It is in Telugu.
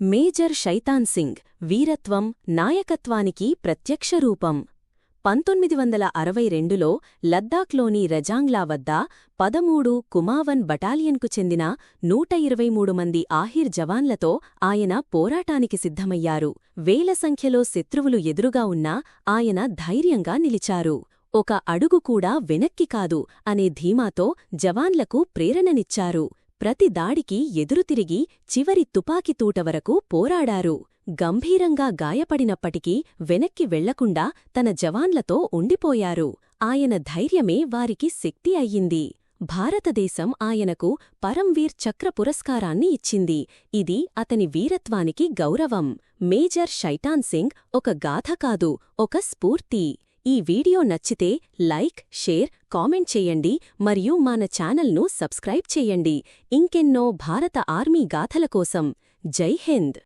మేజర్ శైతాన్ సింగ్ వీరత్వం నాయకత్వానికి ప్రత్యక్ష రూపం. పంతొమ్మిది వందల అరవై రెండులో లద్దాఖ్లోని రజాంగ్లా వద్ద పదమూడు కుమావన్ బటాలియన్కు చెందిన నూట ఇరవై మూడు మంది ఆహిర్ జవాన్లతో ఆయన పోరాటానికి సిద్ధమయ్యారు. వేల సంఖ్యలో శత్రువులు ఎదురుగా ఉన్నా ఆయన ధైర్యంగా నిలిచారు. ఒక అడుగు కూడా వెనక్కి కాదు అనే ధీమాతో జవాన్లకు ప్రేరణనిచ్చారు. ప్రతి దాడికి ఎదురుతిరిగి చివరి తుపాకీతూట వరకు పోరాడారు. గంభీరంగా గాయపడినప్పటికీ వెనక్కి వెళ్ళకుండా తన జవాన్లతో ఉండిపోయారు. ఆయన ధైర్యమే వారికి శక్తి అయ్యింది. భారతదేశం ఆయనకు పరంవీర్ చక్ర పురస్కారాన్ని ఇచ్చింది. ఇది అతని వీరత్వానికి గౌరవం. మేజర్ షైటాన్ సింగ్ ఒక గాథ కాదు ఒక స్ఫూర్తి. ఈ వీడియో నచ్చితే లైక్ షేర్ కామెంట్ చేయండి మరియు మన ఛానల్ను సబ్స్క్రైబ్ చేయండి. ఇంకెన్నో భారత ఆర్మీ గాథల కోసం. జై హింద్.